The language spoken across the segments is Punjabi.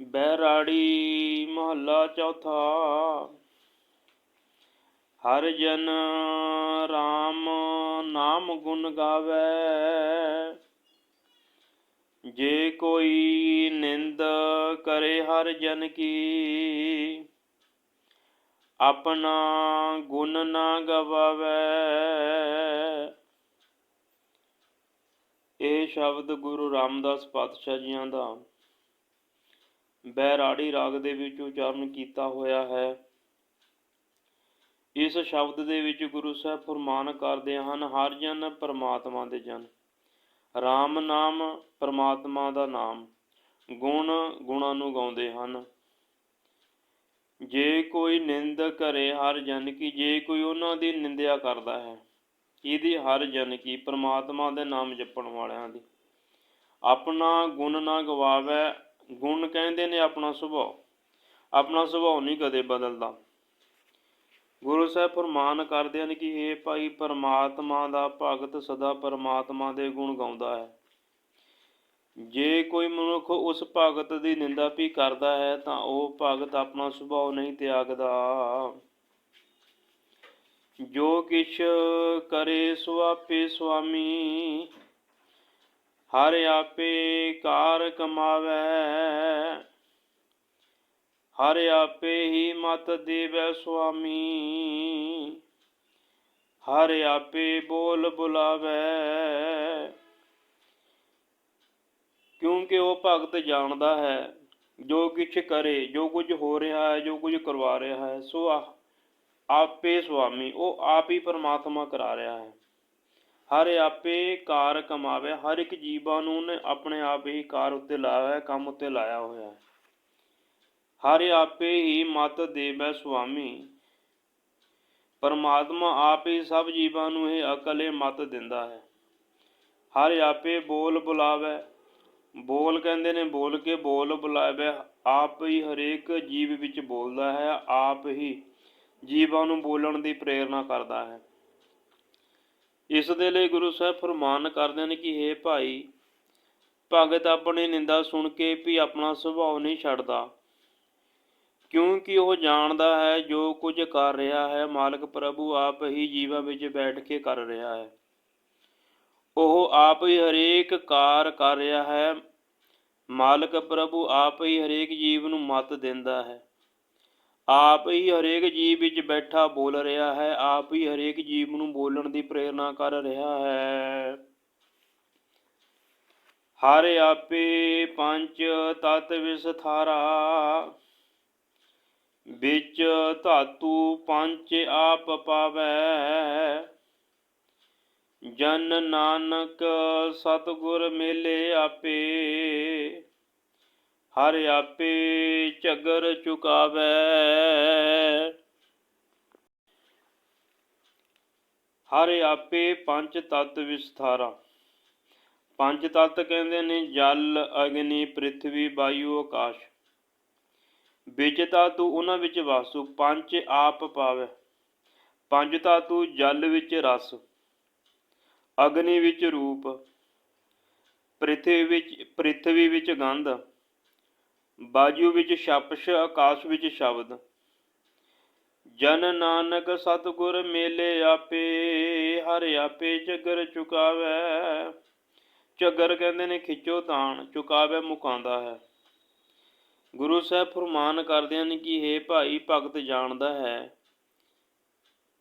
ਬਹਿਰਾੜੀ ਮਹੱਲਾ ਚੌਥਾ। ਹਰ ਜਨ RAM ਨਾਮ ਗੁਣ ਗਾਵੇ। ਜੇ ਕੋਈ ਨਿੰਦ ਕਰੇ ਹਰ ਜਨ ਕੀ, ਆਪਣਾ ਗੁਣ ਨਾ ਗਵਾਵੇ। ਇਹ ਸ਼ਬਦ ਗੁਰੂ ਰਾਮਦਾਸ ਪਾਤਸ਼ਾਹ ਜੀਆਂ ਦਾ ਬੈਰਾੜੀ ਰਾਗ ਦੇ ਵਿੱਚ ਉਚਾਰਨ ਕੀਤਾ ਹੋਇਆ ਹੈ। ਇਸ ਸ਼ਬਦ ਦੇ ਵਿੱਚ ਗੁਰੂ ਸਾਹਿਬ ਫਰਮਾਨ ਕਰਦੇ ਹਨ, ਹਰ ਜਨ ਪਰਮਾਤਮਾ ਦੇ ਜਨ। RAM ਨਾਮ ਪਰਮਾਤਮਾ ਦਾ ਨਾਮ, ਗੁਣ ਗੁਣਾਂ ਨੂੰ ਗਾਉਂਦੇ ਹਨ। ਜੇ ਕੋਈ ਨਿੰਦ ਕਰੇ ਹਰ ਜਨ ਕੀ, ਜੇ ਕੋਈ ਉਹਨਾਂ ਦੀ ਨਿੰਦਿਆ ਕਰਦਾ ਹੈ, ਇਹਦੀ ਹਰ ਜਨ ਕੀ, ਪਰਮਾਤਮਾ ਦੇ ਨਾਮ ਜਪਣ ਵਾਲਿਆਂ ਦੀ। ਆਪਣਾ ਗੁਣ ਨਾ ਗਵਾਵੇ ਗੁਣ ਕਹਿੰਦੇ ਨੇ ਆਪਣਾ ਸੁਭਾਅ। ਆਪਣਾ ਸੁਭਾਅ ਨਹੀਂ ਕਦੇ ਬਦਲਦਾ। ਗੁਰੂ ਸਾਹਿਬ ਫਰਮਾਨ ਕਰਦੇ ਹਨ ਕਿ ਇਹ ਭਾਈ, ਪਰਮਾਤਮਾ ਦਾ ਭਗਤ ਸਦਾ ਪਰਮਾਤਮਾ ਦੇ ਗੁਣ ਗਾਉਂਦਾ ਹੈ। ਜੇ ਕੋਈ ਮਨੁੱਖ ਉਸ ਭਗਤ ਦੀ ਨਿੰਦਾ ਵੀ ਕਰਦਾ ਹੈ, ਤਾਂ ਉਹ ਭਗਤ ਆਪਣਾ ਸੁਭਾਅ ਨਹੀਂ ਤਿਆਗਦਾ। ਜੋ ਕਿਛ ਕਰੇ ਸੁਆਪੇ ਸੁਆਮੀ ਹਰ ਆਪੇ ਕਾਰ ਕਮਾਵੇ। ਹਰ ਆਪੇ ਹੀ ਮਤ ਦੇਵੈ ਸੁਆਮੀ। ਹਰ ਆਪੇ ਬੋਲ ਬੁਲਾਵੇ। ਕਿਉਂਕਿ ਉਹ ਭਗਤ ਜਾਣਦਾ ਹੈ, ਜੋ ਕੁਛ ਕਰੇ, ਜੋ ਕੁਝ ਹੋ ਰਿਹਾ ਹੈ, ਜੋ ਕੁਝ ਕਰਵਾ ਰਿਹਾ ਹੈ, ਸੋ ਆ- ਆਪੇ ਸੁਆਮੀ, ਉਹ ਆਪ ਹੀ ਪਰਮਾਤਮਾ ਕਰਾ ਰਿਹਾ ਹੈ। ਹਰ ਆਪੇ ਕਾਰ ਕਮਾਵੇ, ਹਰ ਇੱਕ ਜੀਵਾਂ ਨੂੰ ਉਹਨੇ ਆਪਣੇ ਆਪ ਹੀ ਕਾਰ ਉੱਤੇ ਲਾਇਆ ਹੋਇਆ, ਕੰਮ ਉੱਤੇ ਲਾਇਆ ਹੋਇਆ ਹੈ। ਹਰ ਆਪੇ ਹੀ ਮਤ ਦੇਵੈ ਸੁਆਮੀ। ਪਰਮਾਤਮਾ ਆਪ ਹੀ ਸਭ ਜੀਵਾਂ ਨੂੰ ਇਹ ਅਕਲੇ ਮਤ ਦਿੰਦਾ ਹੈ। ਹਰ ਆਪੇ ਬੋਲ ਬੁਲਾਵੇ। ਬੋਲ ਕਹਿੰਦੇ ਨੇ, ਬੋਲ ਕੇ ਬੋਲ ਬੁਲਾਵੇ। ਆਪ ਹੀ ਹਰੇਕ ਜੀਵ ਵਿੱਚ ਬੋਲਦਾ ਹੈ, ਆਪ ਹੀ ਜੀਵਾਂ ਨੂੰ ਬੋਲਣ ਦੀ ਪ੍ਰੇਰਣਾ ਕਰਦਾ ਹੈ। ਇਸ ਦੇ ਲਈ ਗੁਰੂ ਸਾਹਿਬ ਫਰਮਾਨ ਕਰਦੇ ਨੇ ਕਿ हे ਭਾਈ, ਭਗਤ ਆਪਣੀ ਨਿੰਦਾ ਸੁਣ ਕੇ ਵੀ ਆਪਣਾ ਸੁਭਾਅ ਨਹੀਂ ਛੱਡਦਾ। ਕਿਉਂਕਿ ਉਹ ਜਾਣਦਾ ਹੈ ਜੋ ਕੁਝ ਕਰ ਰਿਹਾ ਹੈ, ਮਾਲਕ ਪ੍ਰਭੂ ਆਪ ਹੀ ਜੀਵਾਂ ਵਿੱਚ ਬੈਠ ਕੇ ਕਰ ਰਿਹਾ ਹੈ। ਉਹ ਆਪ ਹੀ ਹਰੇਕ ਕਾਰ ਕਰ ਰਿਹਾ ਹੈ, ਮਾਲਕ ਪ੍ਰਭੂ ਆਪ ਹੀ ਹਰੇਕ ਜੀਵ ਨੂੰ ਮਤ ਦਿੰਦਾ ਹੈ। ਆਪ ਹੀ ਹਰੇਕ ਜੀਵ ਵਿੱਚ ਬੈਠਾ ਬੋਲ ਰਿਹਾ ਹੈ, ਆਪ ਹੀ ਹਰੇਕ ਜੀਵ ਨੂੰ ਬੋਲਣ ਦੀ ਪ੍ਰੇਰਣਾ ਕਰ ਰਿਹਾ ਹੈ। ਹਰ ਆਪੇ ਪੰਜ ਤਤ ਵਿਸਥਾਰਾ, ਵਿੱਚ ਧਾਤੂ ਪੰਜ ਆਪ ਪਾਵੈ। ਜਨ ਨਾਨਕ ਸਤਗੁਰ ਮੇਲੇ ਆਪੇ ਹਰ ਆਪੇ ਝਗਰ ਚੁਕਾਵੇ। ਹਰ ਆਪੇ ਪੰਜ ਤਤ ਵਿਸਥਾਰਾ। ਪੰਜ ਤਤ ਕਹਿੰਦੇ ਨੇ, ਜਲ, ਅਗਨੀ, ਪ੍ਰਿਥਵੀ, ਵਾਯੂ, ਆਕਾਸ਼। ਵਿੱਚ ਧਾਤੂ ਉਹਨਾਂ ਵਿੱਚ ਵਾਸੂ, ਪੰਜ ਆਪ ਪਾਵੇ। ਪੰਜ ਧਾਤੂ ਜਲ ਵਿੱਚ ਰਸ, ਅਗਨੀ ਵਿੱਚ ਰੂਪ, ਪ੍ਰਿਥਵੀ ਵਿੱਚ ਪ੍ਰਿਥਵੀ ਵਿੱਚ ਗੰਧ ਬਾਜੂ ਵਿੱਚ ਛਪਸ਼, ਆਕਾਸ਼ ਵਿੱਚ ਸ਼ਬਦ। ਜਨ ਨਾਨਕ ਸਤਗੁਰ ਮੇਲੇ ਆਪੇ, ਹਰ ਆਪੇ ਝਗਰ ਚੁਕਾਵੇ। ਝਗਰ ਕਹਿੰਦੇ ਨੇ ਖਿੱਚੋ ਤਾਣ, ਚੁਕਾਵੇ ਮੁਕਾਉਂਦਾ ਹੈ। ਗੁਰੂ ਸਾਹਿਬ ਫਰਮਾਨ ਕਰਦੇ ਹਨ ਕਿ हे ਭਾਈ, ਭਗਤ ਜਾਣਦਾ ਹੈ।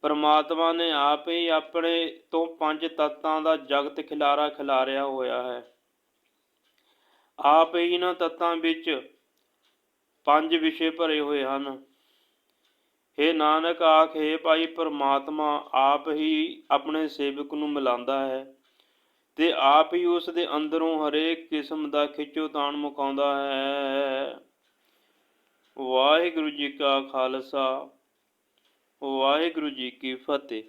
ਪਰਮਾਤਮਾ ਨੇ ਆਪ ਹੀ ਆਪਣੇ ਤੋਂ ਪੰਜ ਤੱਤਾਂ ਦਾ ਜਗਤ ਖਿਲਾਰਾ ਖਿਲਾਰਿਆ ਹੋਇਆ ਹੈ। ਆਪ ਹੀ ਇਹਨਾਂ ਤੱਤਾਂ ਵਿੱਚ ਪੰਜ ਵਿਸ਼ੇ ਭਰੇ ਹੋਏ ਹਨ। हे ਨਾਨਕ, ਆਖੇ ਭਾਈ, ਪਰਮਾਤਮਾ ਆਪ ਹੀ ਆਪਣੇ ਸੇਵਕ ਨੂੰ ਮਿਲਾਉਂਦਾ ਹੈ ਤੇ ਆਪ ਹੀ ਉਸ ਦੇ ਅੰਦਰੋਂ ਹਰੇਕ ਕਿਸਮ ਦਾ ਖਿੱਚੋ ਤਾਣ ਮੁਕਾਉਂਦਾ ਹੈ। ਵਾਹਿਗੁਰੂ ਜੀ ਕਾ ਖਾਲਸਾ, ਵਾਹਿਗੁਰੂ ਜੀ ਕੀ ਫਤਿਹ।